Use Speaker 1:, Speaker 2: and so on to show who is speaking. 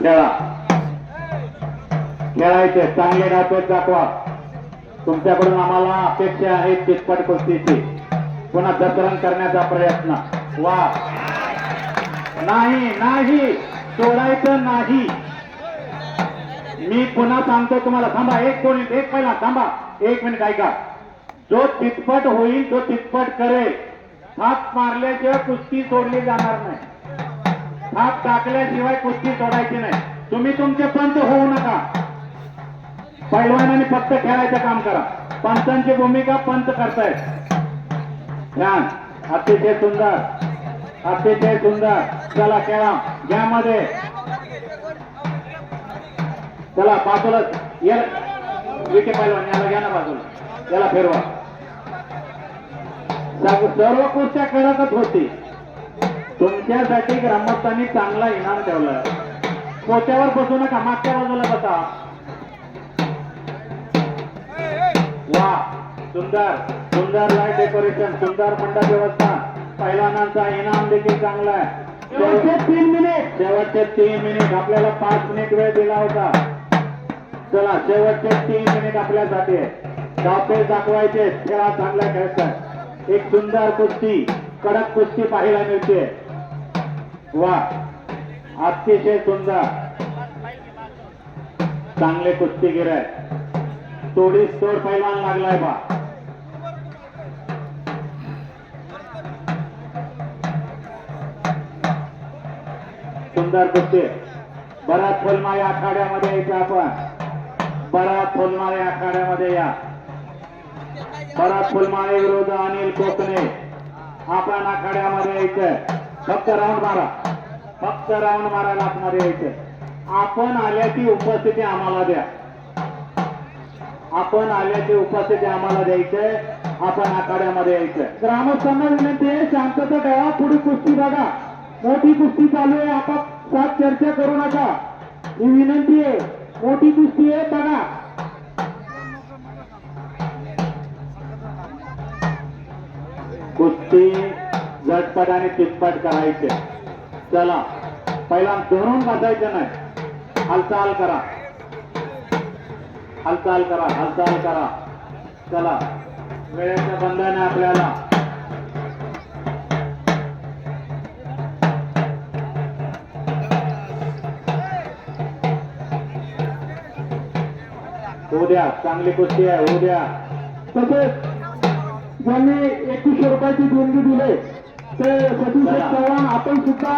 Speaker 1: खेळा खेळायचे चांगले डापेट दाखवा. तुमच्याकडून आम्हाला अपेक्षा आहे चितपट कुस्तीची. पुन्हा दसरण करण्याचा प्रयत्न. वा. नाही नाही. सोडायचं नाही. मी पुन्हा सांगतो तुम्हाला. थांबा एक दोन एक पहिला थांबा. एक मिनिट ऐका. जो तितपट होईल तो तितपट करेल. हात मारल्याशिवाय कुस्ती सोडली जाणार नाही. हात टाकल्याशिवाय कुस्ती सोडायची नाही. तुम्ही तुमचे पंच होऊ नका. पैलवानाने फक्त खेळायचं काम करा. पंचांची भूमिका पंच करतायत. छान. अतिशय सुंदर. अतिशय सुंदर. चला खेळा. घ्यामध्ये. चला बाजूला. याला विके पैलवान याला घ्या ना बाजूला. याला फिरवा. सर्व कुस्त्या खेळतच होती. तुमच्यासाठी ग्रामस्थांनी चांगला इनाम ठेवला. पोत्यावर बसू नका मागच्या बाजूला बसा. वा सुंदर सुंदर लाइट डेकोरेशन सुंदर मंडप व्यवस्था. पैलवानांचा इनाम देखील चांगला आहे. शेवटचे तीन मिनिट शेवटचे तीन मिनिट आपल्याला पाच मिनिट वेळ दिला होता. चला शेवटचे तीन मिनिट आपल्यासाठी डावपेच दाखवायचे. खेळा चांगला खेळतात एक सुंदर कुस्ती कडक कुस्ती पाहायला मिळते. वा. अतिशय सुंदर. चांगले कुस्तीगीर आहेत तोडीस तोड पैलवान लागलाय बा. सुंदर कुस्ती. बराच या आखाड्यामध्ये यायचं आपण. बराच या आखाड्यामध्ये या. बराच फुलमाळे विरुद्ध अनिल कोकणे. आपण आखाड्यामध्ये यायचं फक्त राऊंड मारा. फक्त राऊंड मारायला आपणारे यायचं आपण आल्याची उपस्थिती आम्हाला द्या. आपण आल्याची उपस्थिती आम्हाला द्यायचंय. आपण आखाड्यामध्ये यायचं ग्रामस्थांना विनंती आहे शांतता ठेवा. पुढे कुस्ती बघा. मोठी कुस्ती चालू आहे. आपापसात चर्चा करू नका. ही विनंती आहे. मोठी कुस्ती आहे बघा. कुस्ती झटपट आणि तिटपट करायचे. चला पहिला धरून बसायचं नाही. हालचाल करा. हालचाल करा हालचाल करा. चला वेळेचं बंधन आहे आपल्याला. उद्या चांगली गोष्टी आहे उद्या तसेच ज्यांनी एकवीसशे रुपयाची देणगी दिले. ते सतीश. चव्हाण आपण सुद्धा